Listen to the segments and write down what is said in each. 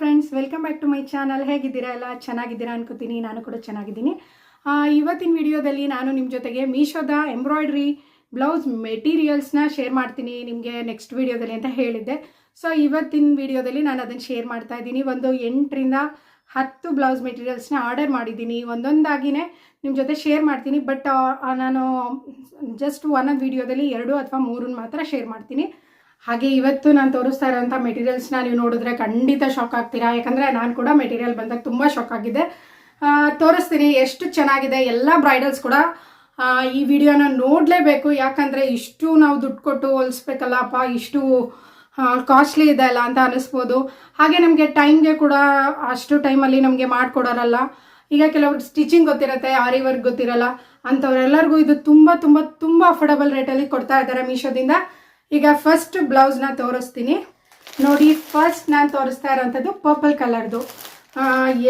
Friends welcome back to my channel ಹೇಗಿದ್ದೀರಾ? ಎಲ್ಲ ಚೆನ್ನಾಗಿದ್ದೀರಾ ಅನ್ಕೋತೀನಿ. ನಾನು ಕೂಡ ಚೆನ್ನಾಗಿದ್ದೀನಿ. ಇವತ್ತಿನ ವಿಡಿಯೋದಲ್ಲಿ ನಾನು ನಿಮ್ಮ ಜೊತೆಗೆ ಮೀಶೋದ ಎಂಬ್ರಾಯ್ಡ್ರಿ, ಬ್ಲೌಸ್ ಮೆಟೀರಿಯಲ್ಸ್ನ ಶೇರ್ ಮಾಡ್ತೀನಿ ನಿಮಗೆ ನೆಕ್ಸ್ಟ್ ವಿಡಿಯೋದಲ್ಲಿ ಅಂತ ಹೇಳಿದ್ದೆ. ಸೊ ಇವತ್ತಿನ ವಿಡಿಯೋದಲ್ಲಿ ನಾನು ಅದನ್ನು ಶೇರ್ ಮಾಡ್ತಾ ಇದ್ದೀನಿ. ಒಂದು ಎಂಟರಿಂದ ಹತ್ತು ಬ್ಲೌಸ್ ಮೆಟೀರಿಯಲ್ಸ್ನ ಆರ್ಡರ್ ಮಾಡಿದ್ದೀನಿ. ಒಂದೊಂದಾಗಿನೇ ನಿಮ್ಮ ಜೊತೆ ಶೇರ್ ಮಾಡ್ತೀನಿ. ಬಟ್ ನಾನು ಜಸ್ಟ್ ಒಂದೊಂದು ವಿಡಿಯೋದಲ್ಲಿ ಎರಡು ಅಥವಾ ಮೂರನ್ನ ಮಾತ್ರ ಶೇರ್ ಮಾಡ್ತೀನಿ. ಹಾಗೆ ಇವತ್ತು ನಾನು ತೋರಿಸ್ತಾ ಇರೋಂಥ ಮೆಟೀರಿಯಲ್ಸ್ನ ನೀವು ನೋಡಿದ್ರೆ ಖಂಡಿತ ಶಾಕ್ ಆಗ್ತೀರಾ. ಯಾಕಂದರೆ ನಾನು ಕೂಡ ಮೆಟೀರಿಯಲ್ ಬಂದಾಗ ತುಂಬ ಶಾಕ್ ಆಗಿದೆ. ತೋರಿಸ್ತೀನಿ ಎಷ್ಟು ಚೆನ್ನಾಗಿದೆ. ಎಲ್ಲ ಬ್ರೈಡಲ್ಸ್ ಕೂಡ ಈ ವಿಡಿಯೋನ ನೋಡಲೇಬೇಕು. ಯಾಕಂದರೆ ಇಷ್ಟು ನಾವು ದುಡ್ಡು ಕೊಟ್ಟು ಹೊಲಿಸ್ಬೇಕಲ್ಲಪ್ಪ, ಇಷ್ಟು ಕಾಸ್ಟ್ಲಿ ಇದೆ ಅಲ್ಲ ಅಂತ ಅನ್ನಿಸ್ಬೋದು ಹಾಗೆ ನಮಗೆ ಟೈಮ್ಗೆ ಕೂಡ ಅಷ್ಟು ಟೈಮಲ್ಲಿ ನಮಗೆ ಮಾಡಿಕೊಡೋರಲ್ಲ. ಈಗ ಕೆಲವರು ಸ್ಟಿಚಿಂಗ್ ಗೊತ್ತಿರತ್ತೆ, ಆರಿ ವರ್ಕ್ ಗೊತ್ತಿರಲ್ಲ. ಅಂಥವ್ರೆಲ್ಲರಿಗೂ ಇದು ತುಂಬ ತುಂಬ ತುಂಬ ಅಫೋರ್ಡಬಲ್ ರೇಟಲ್ಲಿ ಕೊಡ್ತಾ ಇದ್ದಾರೆ ಮೀಶೋದಿಂದ. ಈಗ ಫಸ್ಟ್ ಬ್ಲೌಸ್ನ ತೋರಿಸ್ತೀನಿ. ನೋಡಿ ಫಸ್ಟ್ ನಾನು ತೋರಿಸ್ತಾ ಇರೋಂಥದ್ದು ಪರ್ಪಲ್ ಕಲರ್ದು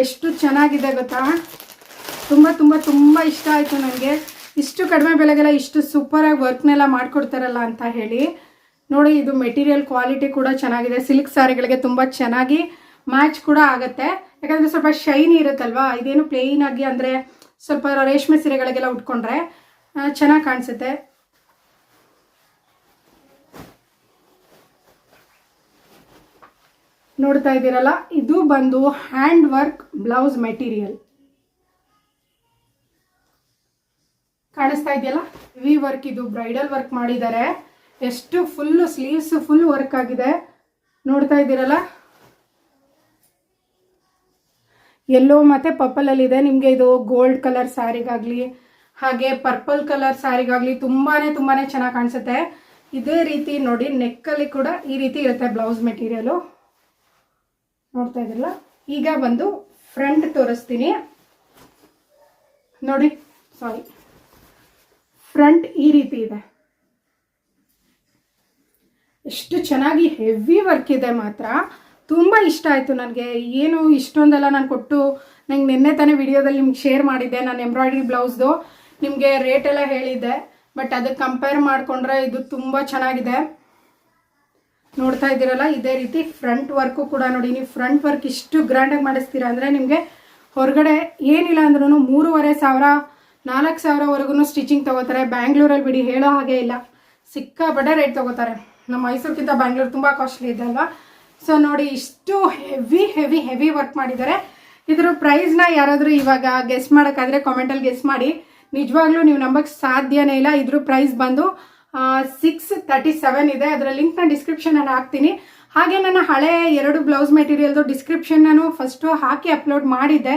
ಎಷ್ಟು ಚೆನ್ನಾಗಿದೆ ಗೊತ್ತಾ? ತುಂಬ ತುಂಬ ತುಂಬ ಇಷ್ಟ ಆಯಿತು ನನಗೆ ಇಷ್ಟು ಕಡಿಮೆ ಬೆಲೆಗೆಲ್ಲ ಇಷ್ಟು ಸೂಪರಾಗಿ ವರ್ಕ್ನೆಲ್ಲ ಮಾಡಿಕೊಡ್ತಾರಲ್ಲ ಅಂತ ಹೇಳಿ. ನೋಡಿ, ಇದು ಮೆಟೀರಿಯಲ್ ಕ್ವಾಲಿಟಿ ಕೂಡ ಚೆನ್ನಾಗಿದೆ. ಸಿಲ್ಕ್ ಸ್ಯಾರಿಗಳಿಗೆ ತುಂಬ ಚೆನ್ನಾಗಿ ಮ್ಯಾಚ್ ಕೂಡ ಆಗುತ್ತೆ. ಯಾಕಂದರೆ ಸ್ವಲ್ಪ ಶೈನಿ ಇರುತ್ತಲ್ವಾ? ಇದೇನು ಪ್ಲೇನ್ ಆಗಿ ಅಂದರೆ ಸ್ವಲ್ಪ ರೇಷ್ಮೆ ಸೀರೆಗಳಿಗೆಲ್ಲ ಉಟ್ಕೊಂಡ್ರೆ ಚೆನ್ನಾಗಿ ಕಾಣಿಸುತ್ತೆ. ನೋಡ್ತಾ ಇದ್ದೀರಲ್ಲ, ಇದು ಬಂದು ಹ್ಯಾಂಡ್ ವರ್ಕ್ ಬ್ಲೌಸ್ ಮೆಟೀರಿಯಲ್. ಕಾಣಿಸ್ತಾ ಇದೆಯಲ್ಲ? ವಿ ವರ್ಕ್ ಇದು ಬ್ರೈಡಲ್ ವರ್ಕ್ ಮಾಡಿದ್ದಾರೆ. ಎಷ್ಟು ಫುಲ್ ಸ್ಲೀವ್ಸ್ ಫುಲ್ ವರ್ಕ್ ಆಗಿದೆ. ನೋಡ್ತಾ ಇದ್ದೀರಲ್ಲ? ಎಲ್ಲೋ ಮತ್ತು ಪರ್ಪಲಲ್ಲಿ ಇದೆ. ನಿಮಗೆ ಇದು ಗೋಲ್ಡ್ ಕಲರ್ ಸ್ಯಾರಿಗಾಗಲಿ ಹಾಗೆ ಪರ್ಪಲ್ ಕಲರ್ ಸ್ಯಾರಿಗಾಗಲಿ ತುಂಬಾ ತುಂಬಾ ಚೆನ್ನಾಗಿ ಕಾಣಿಸುತ್ತೆ. ಇದೇ ರೀತಿ ನೋಡಿ ನೆಕ್ಕಲ್ಲಿ ಕೂಡ ಈ ರೀತಿ ಇರುತ್ತೆ ಬ್ಲೌಸ್ ಮೆಟೀರಿಯಲು. ನೋಡ್ತಾ ಇದ್ರಲ್ಲ? ಈಗ ಬಂದು ಫ್ರಂಟ್ ತೋರಿಸ್ತೀನಿ. ನೋಡಿ ಸಾರಿ ಫ್ರಂಟ್ ಈ ರೀತಿ ಇದೆ. ಎಷ್ಟು ಚೆನ್ನಾಗಿ ಹೆವಿ ವರ್ಕ್ ಇದೆ ಮಾತ್ರ. ತುಂಬ ಇಷ್ಟ ಆಯಿತು ನನಗೆ. ಏನು ಇಷ್ಟೊಂದೆಲ್ಲ ನಾನು ಕೊಟ್ಟು ನಂಗೆ ನಿನ್ನೆ ತಾನೇ ವಿಡಿಯೋದಲ್ಲಿ ನಿಮ್ಗೆ ಶೇರ್ ಮಾಡಿದ್ದೆ, ನಾನು ಎಂಬ್ರಾಯ್ಡ್ರಿ ಬ್ಲೌಸ್ದು ನಿಮಗೆ ರೇಟ್ ಎಲ್ಲ ಹೇಳಿದ್ದೆ ಬಟ್ ಅದಕ್ಕೆ ಕಂಪೇರ್ ಮಾಡಿಕೊಂಡ್ರೆ ಇದು ತುಂಬ ಚೆನ್ನಾಗಿದೆ. ನೋಡ್ತಾ ಇದ್ದೀರಲ್ಲ, ಇದೇ ರೀತಿ ಫ್ರಂಟ್ ವರ್ಕು ಕೂಡ ನೋಡಿ, ನೀವು ಫ್ರಂಟ್ ವರ್ಕ್ ಇಷ್ಟು ಗ್ರ್ಯಾಂಡಾಗಿ ಮಾಡಿಸ್ತೀರಾ ಅಂದರೆ ನಿಮಗೆ ಹೊರಗಡೆ ಏನಿಲ್ಲ ಅಂದ್ರೂ ಮೂರುವರೆ ಸಾವಿರ, ನಾಲ್ಕು ಸಾವಿರವರೆಗೂ ಸ್ಟಿಚಿಂಗ್ ತೊಗೋತಾರೆ. ಬ್ಯಾಂಗ್ಳೂರಲ್ಲಿ ಬಿಡಿ, ಹೇಳೋ ಹಾಗೆ ಇಲ್ಲ. ಸಿಕ್ಕಾಪಟ್ಟೆ ರೇಟ್ ತೊಗೋತಾರೆ. ನಮ್ಮ ಮೈಸೂರಿಗಿಂತ ಬ್ಯಾಂಗ್ಳೂರು ತುಂಬ ಕಾಸ್ಟ್ಲಿ ಇದೆ ಅಲ್ವಾ? ಸೊ ನೋಡಿ, ಇಷ್ಟು ಹೆವಿ ಹೆವಿ ಹೆವಿ ವರ್ಕ್ ಮಾಡಿದ್ದಾರೆ. ಇದ್ರ ಪ್ರೈಸ್ನ ಯಾರಾದರೂ ಇವಾಗ ಗೆಸ್ ಮಾಡೋಕ್ಕಾದರೆ ಕಾಮೆಂಟಲ್ಲಿ ಗೆಸ್ ಮಾಡಿ. ನಿಜವಾಗ್ಲೂ ನೀವು ನಂಬಕ್ಕೆ ಸಾಧ್ಯನೇ ಇಲ್ಲ. ಇದ್ರ ಪ್ರೈಸ್ ಬಂದು ಸಿಕ್ಸ್ ತರ್ಟಿ ಸೆವೆನ್ ಇದೆ. ಅದರ ಲಿಂಕ್ ನಾನು ಡಿಸ್ಕ್ರಿಪ್ಷನಲ್ಲಿ ಹಾಕ್ತೀನಿ. ಹಾಗೆ ನನ್ನ ಹಳೆ ಎರಡು ಬ್ಲೌಸ್ ಮೆಟೀರಿಯಲ್ದು ಡಿಸ್ಕ್ರಿಪ್ಷನ್ ನಾನು ಫಸ್ಟು ಹಾಕಿ ಅಪ್ಲೋಡ್ ಮಾಡಿದ್ದೆ.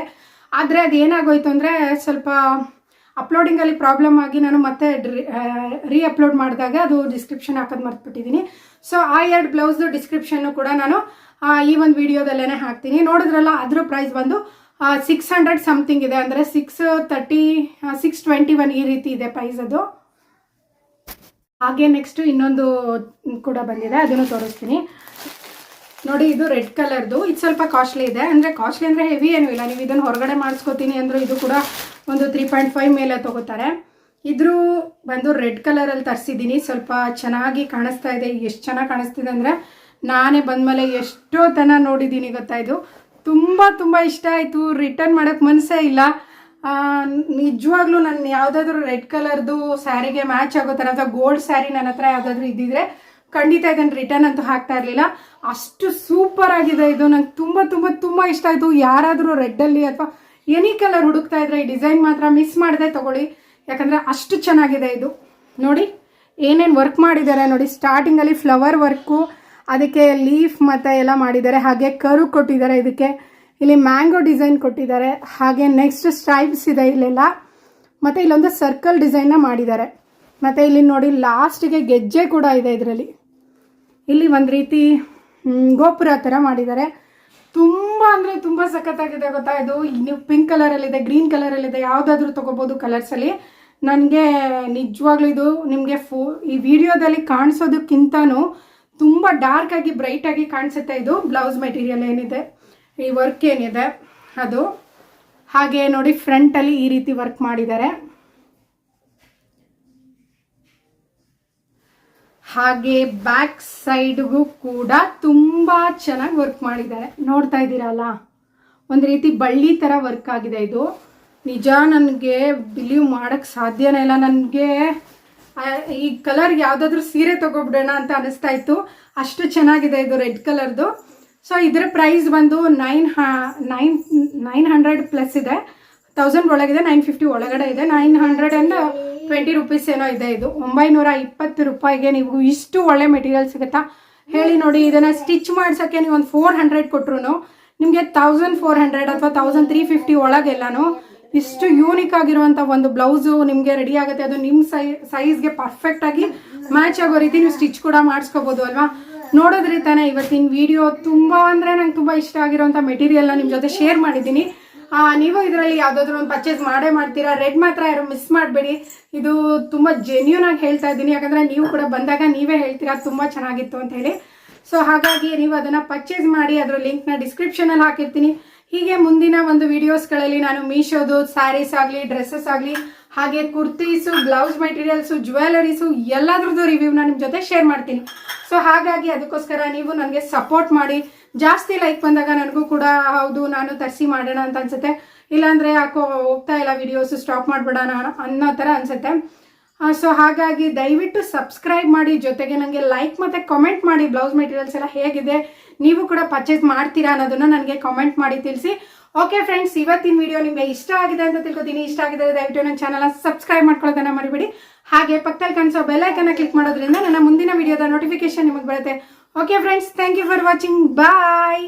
ಆದರೆ ಅದು ಏನಾಗೋಯ್ತು ಅಂದರೆ ಸ್ವಲ್ಪ ಅಪ್ಲೋಡಿಂಗಲ್ಲಿ ಪ್ರಾಬ್ಲಮ್ ಆಗಿ ನಾನು ಮತ್ತೆ ರೀ ಅಪ್ಲೋಡ್ ಮಾಡಿದಾಗ ಅದು ಡಿಸ್ಕ್ರಿಪ್ಷನ್ ಹಾಕೋದು ಮರ್ತ್ಬಿಟ್ಟಿದ್ದೀನಿ ಸೊ ಆ ಎರಡು ಬ್ಲೌಸ್ದು ಡಿಸ್ಕ್ರಿಪ್ಷನ್ನು ಕೂಡ ನಾನು ಈ ಒಂದು ವಿಡಿಯೋದಲ್ಲೇ ಹಾಕ್ತೀನಿ. ನೋಡಿದ್ರಲ್ಲ, ಅದ್ರ ಪ್ರೈಸ್ ಬಂದು ಸಿಕ್ಸ್ ಹಂಡ್ರೆಡ್ ಸಮಥಿಂಗ್ ಇದೆ. ಅಂದರೆ six thirty six twenty one ಈ ರೀತಿ ಇದೆ ಪ್ರೈಸ್ ಅದು. ಹಾಗೆ ನೆಕ್ಸ್ಟ್ ಇನ್ನೊಂದು ಕೂಡ ಬಂದಿದೆ, ಅದನ್ನು ತೋರಿಸ್ತೀನಿ. ನೋಡಿ, ಇದು ರೆಡ್ ಕಲರ್ದು ಇದು ಸ್ವಲ್ಪ ಕಾಸ್ಟ್ಲಿ ಇದೆ. ಅಂದರೆ ಕಾಸ್ಟ್ಲಿ ಅಂದರೆ ಹೆವಿ ಏನೂ ಇಲ್ಲ. ನೀವು ಇದನ್ನು ಹೊರಗಡೆ ಮಾಡಿಸ್ಕೋತೀನಿ ಅಂದರೂ ಇದು ಕೂಡ ಒಂದು ತ್ರೀ ಪಾಯಿಂಟ್ ಫೈವ್ ಮೇಲೆ ತಗೋತಾರೆ. ಇದ್ರೂ ಬಂದು ರೆಡ್ ಕಲರಲ್ಲಿ ತರಿಸಿದ್ದೀನಿ. ಸ್ವಲ್ಪ ಚೆನ್ನಾಗಿ ಕಾಣಿಸ್ತಾ ಇದೆ. ಎಷ್ಟು ಚೆನ್ನಾಗಿ ಕಾಣಿಸ್ತಿದೆ ಅಂದರೆ ನಾನೇ ಬಂದಮೇಲೆ ಎಷ್ಟೋ ತನ ನೋಡಿದ್ದೀನಿ, ಗೊತ್ತಾ ಇದು? ತುಂಬ ತುಂಬ ಇಷ್ಟ ಆಯಿತು. ರಿಟರ್ನ್ ಮಾಡೋಕ್ಕೆ ಮನಸ್ಸೇ ಇಲ್ಲ. ನಿಜವಾಗ್ಲೂ ನಾನು ಯಾವುದಾದ್ರೂ ರೆಡ್ ಕಲರ್ದು ಸ್ಯಾರಿಗೆ ಮ್ಯಾಚ್ ಆಗೋ ಥರ, ಅಥವಾ ಗೋಲ್ಡ್ ಸ್ಯಾರಿ ನನ್ನ ಹತ್ರ ಯಾವುದಾದ್ರೂ ಇದ್ದಿದ್ರೆ ಖಂಡಿತ ಇದನ್ನು ರಿಟರ್ನ್ ಅಂತೂ ಹಾಕ್ತಾ ಇರಲಿಲ್ಲ. ಅಷ್ಟು ಸೂಪರ್ ಆಗಿದೆ ಇದು. ನಂಗೆ ತುಂಬ ತುಂಬ ತುಂಬ ಇಷ್ಟ ಆಯಿತು. ಯಾರಾದರೂ ರೆಡ್ಡಲ್ಲಿ ಅಥವಾ ಎನಿ ಕಲರ್ ಹುಡುಕ್ತಾ ಇದ್ರೆ ಈ ಡಿಸೈನ್ ಮಾತ್ರ ಮಿಸ್ ಮಾಡದೆ ತಗೊಳ್ಳಿ. ಯಾಕಂದರೆ ಅಷ್ಟು ಚೆನ್ನಾಗಿದೆ ಇದು. ನೋಡಿ, ಏನೇನು ವರ್ಕ್ ಮಾಡಿದ್ದಾರೆ ನೋಡಿ. ಸ್ಟಾರ್ಟಿಂಗಲ್ಲಿ ಫ್ಲವರ್ ವರ್ಕು ಅದಕ್ಕೆ ಲೀಫ್ ಮತ್ತು ಎಲ್ಲ ಮಾಡಿದ್ದಾರೆ. ಹಾಗೆ ಕರು ಕೊಟ್ಟಿದ್ದಾರೆ ಇದಕ್ಕೆ. ಇಲ್ಲಿ ಮ್ಯಾಂಗೋ ಡಿಸೈನ್ ಕೊಟ್ಟಿದ್ದಾರೆ. ಹಾಗೆ ನೆಕ್ಸ್ಟ್ ಸ್ಟ್ರೈಪ್ಸ್ ಇದೆ ಇಲ್ಲೆಲ್ಲ. ಮತ್ತು ಇಲ್ಲೊಂದು ಸರ್ಕಲ್ ಡಿಸೈನ್ನ ಮಾಡಿದ್ದಾರೆ. ಮತ್ತು ಇಲ್ಲಿ ನೋಡಿ ಲಾಸ್ಟಿಗೆ ಗೆಜ್ಜೆ ಕೂಡ ಇದೆ ಇದರಲ್ಲಿ. ಇಲ್ಲಿ ಒಂದು ರೀತಿ ಗೋಪುರ ಥರ ಮಾಡಿದ್ದಾರೆ. ತುಂಬ ಅಂದರೆ ತುಂಬ ಸಖತ್ತಾಗಿದೆ ಗೊತ್ತಾ ಇದು. ನೀವು ಪಿಂಕ್ ಕಲರಲ್ಲಿದೆ ಗ್ರೀನ್ ಕಲರಲ್ಲಿದೆ ಯಾವುದಾದ್ರೂ ತೊಗೋಬೋದು ಕಲರ್ಸಲ್ಲಿ ನನಗೆ ನಿಜವಾಗ್ಲೂ ಇದು ನಿಮಗೆ ಫೋ, ಈ ವಿಡಿಯೋದಲ್ಲಿ ಕಾಣಿಸೋದಕ್ಕಿಂತನೂ ತುಂಬ ಡಾರ್ಕ್ ಆಗಿ ಬ್ರೈಟ್ ಆಗಿ ಕಾಣಿಸುತ್ತೆ ಇದು. ಬ್ಲೌಸ್ ಮೆಟೀರಿಯಲ್ ಏನಿದೆ. ಈ ವರ್ಕ್ ಏನಿದೆ, ಅದು ಹಾಗೆ ನೋಡಿ ಫ್ರಂಟಲ್ಲಿ ಈ ರೀತಿ ವರ್ಕ್ ಮಾಡಿದ್ದಾರೆ. ಹಾಗೆ ಬ್ಯಾಕ್ ಸೈಡ್ಗೂ ಕೂಡ ತುಂಬ ಚೆನ್ನಾಗಿ ವರ್ಕ್ ಮಾಡಿದ್ದಾರೆ. ನೋಡ್ತಾ ಇದ್ದೀರಲ್ಲ? ಒಂದು ರೀತಿ ಬಳ್ಳಿ ಥರ ವರ್ಕ್ ಆಗಿದೆ ಇದು. ನಿಜ ನನಗೆ ಬಿಲೀವ್ ಮಾಡೋಕ್ಕೆ ಸಾಧ್ಯನೇ ಇಲ್ಲ. ನನಗೆ ಈ ಕಲರ್ ಯಾವುದಾದ್ರೂ ಸೀರೆ ತೊಗೊಬಿಡೋಣ ಅಂತ ಅನಿಸ್ತಾ ಇತ್ತು. ಅಷ್ಟು ಚೆನ್ನಾಗಿದೆ ಇದು ರೆಡ್ ಕಲರ್ದು ಸೊ ಇದರ ಪ್ರೈಸ್ ಬಂದು nine nine nine hundred plus ಇದೆ. ತೌಸಂಡ್ ಒಳಗಿದೆ ನೈನ್ ಫಿಫ್ಟಿ ಒಳಗಡೆ ಇದೆ. Nine hundred and twenty rupees ಏನೋ ಇದೆ ಇದು. ಒಂಬೈನೂರ ಇಪ್ಪತ್ತು ರೂಪಾಯಿಗೆ ನೀವು ಇಷ್ಟು ಒಳ್ಳೆ ಮೆಟೀರಿಯಲ್ ಸಿಗುತ್ತಾ? ಹೇಳಿ ನೋಡಿ, ಇದನ್ನು ಸ್ಟಿಚ್ ಮಾಡ್ಸೋಕ್ಕೆ ನೀವು ಒಂದು ಫೋರ್ ಹಂಡ್ರೆಡ್ ಕೊಟ್ರು ನಿಮಗೆ ತೌಸಂಡ್ ಫೋರ್ ಹಂಡ್ರೆಡ್ ಅಥವಾ ತೌಸಂಡ್ ತ್ರೀ ಫಿಫ್ಟಿ ಒಳಗೆಲ್ಲಾನು ಇಷ್ಟು ಯೂನಿಕ್ ಆಗಿರುವಂಥ ಒಂದು ಬ್ಲೌಸು ನಿಮಗೆ ರೆಡಿ ಆಗುತ್ತೆ. ಅದು ನಿಮ್ಮ ಸೈ ಸೈಜ್ಗೆ ಪರ್ಫೆಕ್ಟಾಗಿ ಮ್ಯಾಚ್ ಆಗೋ ರೀತಿ ನೀವು ಸ್ಟಿಚ್ ಕೂಡ ಮಾಡಿಸ್ಕೋಬೋದು ಅಲ್ವಾ? ನೋಡೋದ್ರಿ ತಾನೇ, ಇವತ್ತಿನ ವಿಡಿಯೋ ತುಂಬ ಅಂದರೆ ನಂಗೆ ತುಂಬ ಇಷ್ಟ ಆಗಿರೋಂಥ ಮೆಟೀರಿಯಲ್ನ ನಿಮ್ಮ ಜೊತೆ ಶೇರ್ ಮಾಡಿದ್ದೀನಿ. ನೀವು ಇದರಲ್ಲಿ ಯಾವುದಾದ್ರೂ ಒಂದು ಪರ್ಚೇಸ್ ಮಾಡೇ ಮಾಡ್ತೀರಾ ರೆಡ್ ಮಾತ್ರ ಯಾರು ಮಿಸ್ ಮಾಡಬೇಡಿ. ಇದು ತುಂಬ ಜೆನ್ಯೂನ್ ಆಗಿ ಹೇಳ್ತಾ ಇದ್ದೀನಿ, ಯಾಕಂದರೆ ನೀವು ಕೂಡ ಬಂದಾಗ ನೀವೇ ಹೇಳ್ತೀರಾ, ತುಂಬ ಚೆನ್ನಾಗಿತ್ತು ಅಂತ ಹೇಳಿ. ಸೊ ಹಾಗಾಗಿ ನೀವು ಅದನ್ನು ಪರ್ಚೇಸ್ ಮಾಡಿ, ಅದರ ಲಿಂಕ್ನ ಡಿಸ್ಕ್ರಿಪ್ಷನಲ್ಲಿ ಹಾಕಿರ್ತೀನಿ. ಹೀಗೆ ಮುಂದಿನ ಒಂದು ವಿಡಿಯೋಸ್ಗಳಲ್ಲಿ ನಾನು ಮೀಶೋದು ಸ್ಯಾರೀಸ್ ಆಗಲಿ ಡ್ರೆಸ್ಸಸ್ ಆಗಲಿ ಹಾಗೆ ಕುರ್ತೀಸು, ಬ್ಲೌಸ್ ಮೆಟೀರಿಯಲ್ಸು, ಜ್ಯುವೆಲರೀಸು, ಎಲ್ಲದ್ರದ್ದು ರಿವ್ಯೂನ ನಿಮ್ಮ ಜೊತೆ ಶೇರ್ ಮಾಡ್ತೀನಿ. ಸೊ ಹಾಗಾಗಿ ಅದಕ್ಕೋಸ್ಕರ ನೀವು ನನಗೆ ಸಪೋರ್ಟ್ ಮಾಡಿ. ಜಾಸ್ತಿ ಲೈಕ್ ಬಂದಾಗ ನನಗೂ ಕೂಡ, ಹೌದು, ನಾನು ತರಿಸಿ ಮಾಡೋಣ ಅಂತ ಅನ್ಸುತ್ತೆ. ಇಲ್ಲಾಂದರೆ ಯಾಕೋ ಹೋಗ್ತಾ ಇಲ್ಲ ವಿಡಿಯೋಸ್ ಸ್ಟಾಪ್ ಮಾಡಿಬಿಡೋಣ ಅನ್ನೋ ಥರ ಅನ್ಸುತ್ತೆ. ಸೊ ಹಾಗಾಗಿ ದಯವಿಟ್ಟು ಸಬ್ಸ್ಕ್ರೈಬ್ ಮಾಡಿ. ಜೊತೆಗೆ ನನಗೆ ಲೈಕ್ ಮತ್ತು ಕಾಮೆಂಟ್ ಮಾಡಿ. ಬ್ಲೌಸ್ ಮೆಟೀರಿಯಲ್ಸ್ ಎಲ್ಲ ಹೇಗಿದೆ, ನೀವು ಕೂಡ ಪರ್ಚೇಸ್ ಮಾಡ್ತೀರಾ ಅನ್ನೋದನ್ನು ನನಗೆ ಕಾಮೆಂಟ್ ಮಾಡಿ ತಿಳಿಸಿ. ಓಕೆ ಫ್ರೆಂಡ್ಸ್ ಇವತ್ತಿನ ವಿಡಿಯೋ ನಿಮಗೆ ಇಷ್ಟ ಆಗಿದೆ ಅಂತ ತಿಳ್ಕೊತೀನಿ. ಇಷ್ಟ ಆಗಿದೆ ದಯವಿಟ್ಟು ನನ್ನ ಚಾನಲ್ನ ಸಬ್ಸ್ಕ್ರೈಬ್ ಮಾಡ್ಕೊಳ್ಳೋದನ್ನ ಮರಿಬೇಡಿ. ಹಾಗೆ ಪಕ್ಕದಲ್ಲಿ ಕಾಣಿಸೋ ಬೆಲ್ಲೈಕನ್ನ ಕ್ಲಿಕ್ ಮಾಡೋದ್ರಿಂದ ನನ್ನ ಮುಂದಿನ ವಿಡಿಯೋದ ನೋಟಿಫಿಕೇಶನ್ ನಿಮಗೆ ಬರುತ್ತೆ. Okay friends thank you for watching bye